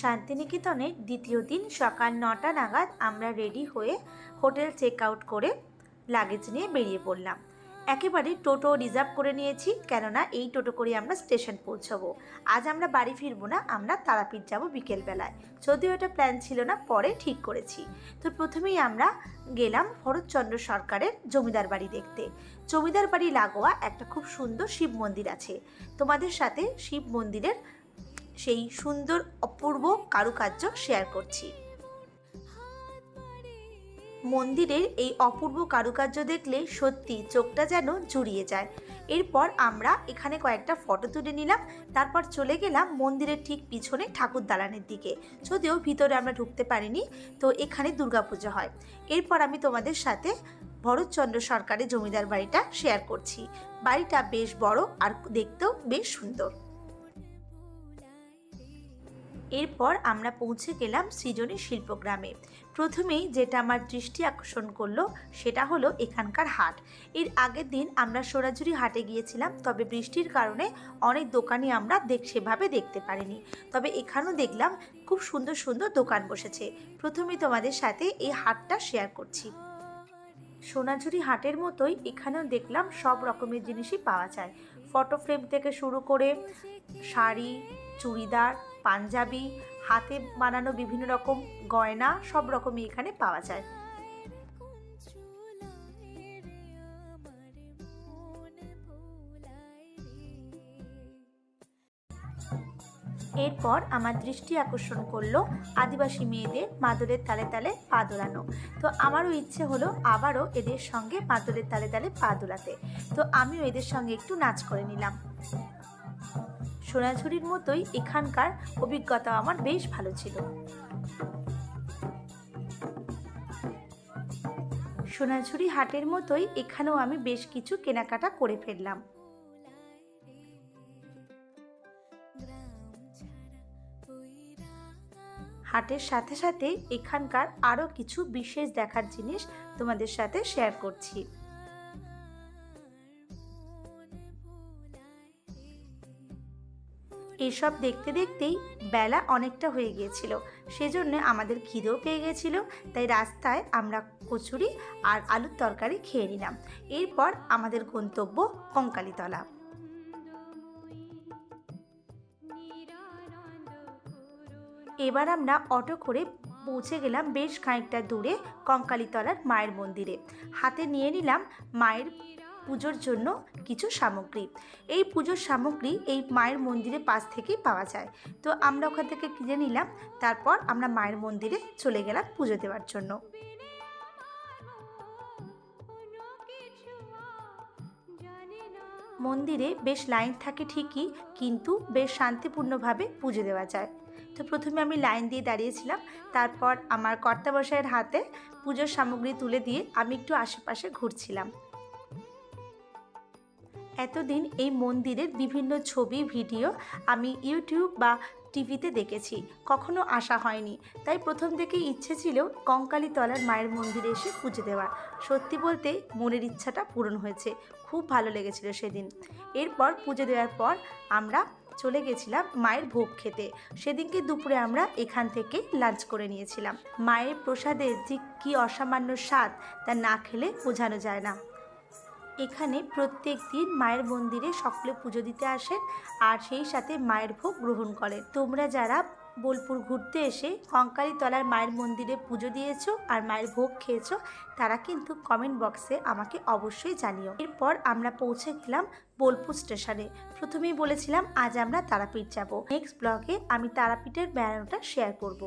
শান্তিনিকেতনের দ্বিতীয় দিন সকাল নটা নাগাদ আমরা রেডি হয়ে হোটেল চেক আউট করে লাগেজ নিয়ে বেরিয়ে পড়লাম। একেবারে টোটো রিজার্ভ করে নিয়েছি, কেননা এই টোটো করে আমরা স্টেশন পৌঁছবো। আজ আমরা বাড়ি ফিরবো না, আমরা তারাপীঠ যাব বিকেলবেলায়। যদিও এটা প্ল্যান ছিল না, পরে ঠিক করেছি। তো প্রথমেই আমরা গেলাম ভরতচন্দ্র সরকারের জমিদার বাড়ি দেখতে। জমিদার বাড়ি লাগোয়া একটা খুব সুন্দর শিব মন্দির আছে। তোমাদের সাথে শিব মন্দিরের সেই সুন্দর অপূর্ব কারুকার্য শেয়ার করছি। মন্দিরের এই অপূর্ব কারুকার্য দেখলে সত্যি চোখটা যেন জুড়িয়ে যায়। এরপর আমরা এখানে কয়েকটা ফটো তুলে নিলাম, তারপর চলে গেলাম মন্দিরের ঠিক পিছনে ঠাকুর দালানের দিকে। যদিও ভিতরে আমরা ঢুকতে পারিনি, তো এখানে দুর্গাপুজো হয়। এরপর আমি তোমাদের সাথে ভরতচন্দ্র সরকারের জমিদার বাড়িটা শেয়ার করছি। বাড়িটা বেশ বড় আর দেখতেও বেশ সুন্দর। এরপর আমরা পৌঁছে গেলাম সৃজনী শিল্পগ্রামে। প্রথমেই যেটা আমার দৃষ্টি আকর্ষণ করল সেটা হলো এখানকার হাট। এর আগের দিন আমরা সোনাঝুরি হাটে গিয়েছিলাম, তবে বৃষ্টির কারণে অনেক দোকানই আমরা দেখ, সেভাবে দেখতে পারিনি। তবে এখানেও দেখলাম খুব সুন্দর সুন্দর দোকান বসেছে। প্রথমেই তোমাদের সাথে এই হাটটা শেয়ার করছি। সোনাঝুরি হাটের মতোই এখানেও দেখলাম সব রকমের জিনিসই পাওয়া যায়। ফটো ফ্রেম থেকে শুরু করে শাড়ি, চুড়িদার পাঞ্জাবি, হাতে বানানো বিভিন্ন রকম গয়না, সব রকমই এখানে পাওয়া যায়। এরপর আমার দৃষ্টি আকর্ষণ করল আদিবাসী মেয়েদের মাদুরের তালে তালে পা দোলানো। তো আমারও ইচ্ছে হলো আবারও এদের সঙ্গে মাদুরের তালে তালে পা দোলাতে। তো আমিও এদের সঙ্গে একটু নাচ করে নিলাম। সোনাঝুরির মতোই এখানকার অভিজ্ঞতা আমার বেশ ভালো ছিল। সোনাঝুরি হাটের মতোই এখানেও আমি বেশ কিছু কেনাকাটা করে ফেললাম। হাটের সাথে সাথে এখানকার আরও কিছু বিশেষ দেখার জিনিস তোমাদের সাথে শেয়ার করছি। এসব দেখতে দেখতেই বেলা অনেকটা হয়ে গিয়েছিল। সেজন্য আমাদের খিদেও পেয়ে গেছিল তাই রাস্তায় আমরা কচুরি আর আলুর তরকারি খেয়ে নিলাম। এরপর আমাদের গন্তব্য কঙ্কালীতলা। এবার আমরা অটো করে পৌঁছে গেলাম বেশ খানিকটা দূরে কঙ্কালীতলার মায়ের মন্দিরে। হাতে নিয়ে নিলাম মায়ের পুজোর জন্য কিছু সামগ্রী। এই পুজোর সামগ্রী এই মায়ের মন্দিরের পাশ থেকেই পাওয়া যায়। তো আমরা ওখান থেকে কিনে নিলাম, তারপর আমরা মায়ের মন্দিরে চলে গেলাম পুজো দেওয়ার জন্য। মন্দিরে বেশ লাইন থাকে ঠিকই, কিন্তু বেশ শান্তিপূর্ণভাবে পুজো দেওয়া যায়। তো প্রথমে আমি লাইন দিয়ে দাঁড়িয়েছিলাম, তারপর আমার কর্তাবসায়ের হাতে পুজোর সামগ্রী তুলে দিয়ে আমি একটু আশেপাশে ঘুরছিলাম। এতদিন এই মন্দিরের বিভিন্ন ছবি, ভিডিও আমি ইউটিউব বা টিভিতে দেখেছি। কখনো আসা হয়নি। তাই প্রথম থেকে ইচ্ছে ছিল কঙ্কালীতলার মায়ের মন্দিরে এসে পুজো দেওয়ার। সত্যি বলতে মনের ইচ্ছাটা পূরণ হয়েছে। খুব ভালো লেগেছিল সেদিন। এরপর পুজো দেওয়ার পর আমরা চলে গেছিলাম মায়ের ভোগ খেতে। সেদিনকে দুপুরে আমরা এখান থেকে লাঞ্চ করে নিয়েছিলাম। মায়ের প্রসাদের যে কী অসামান্য স্বাদ তা না খেলে বোঝানো যায় না। এখানে প্রত্যেক দিন মায়ের মন্দিরে সকলে পুজো দিতে আসেন আর সেই সাথে মায়ের ভোগ গ্রহণ করেন। তোমরা যারা বোলপুর ঘুরতে এসে কঙ্কালী তলার মায়ের মন্দিরে পুজো দিয়েছ আর মায়ের ভোগ খেয়েছো, তারা কিন্তু কমেন্ট বক্সে আমাকে অবশ্যই জানিও। এরপর আমরা পৌঁছে গেলাম বোলপুর স্টেশনে প্রথমেই বলেছিলাম, আজ আমরা তারাপীঠ যাব। নেক্সট ব্লগে আমি তারাপীঠের বেড়ানোটা শেয়ার করব।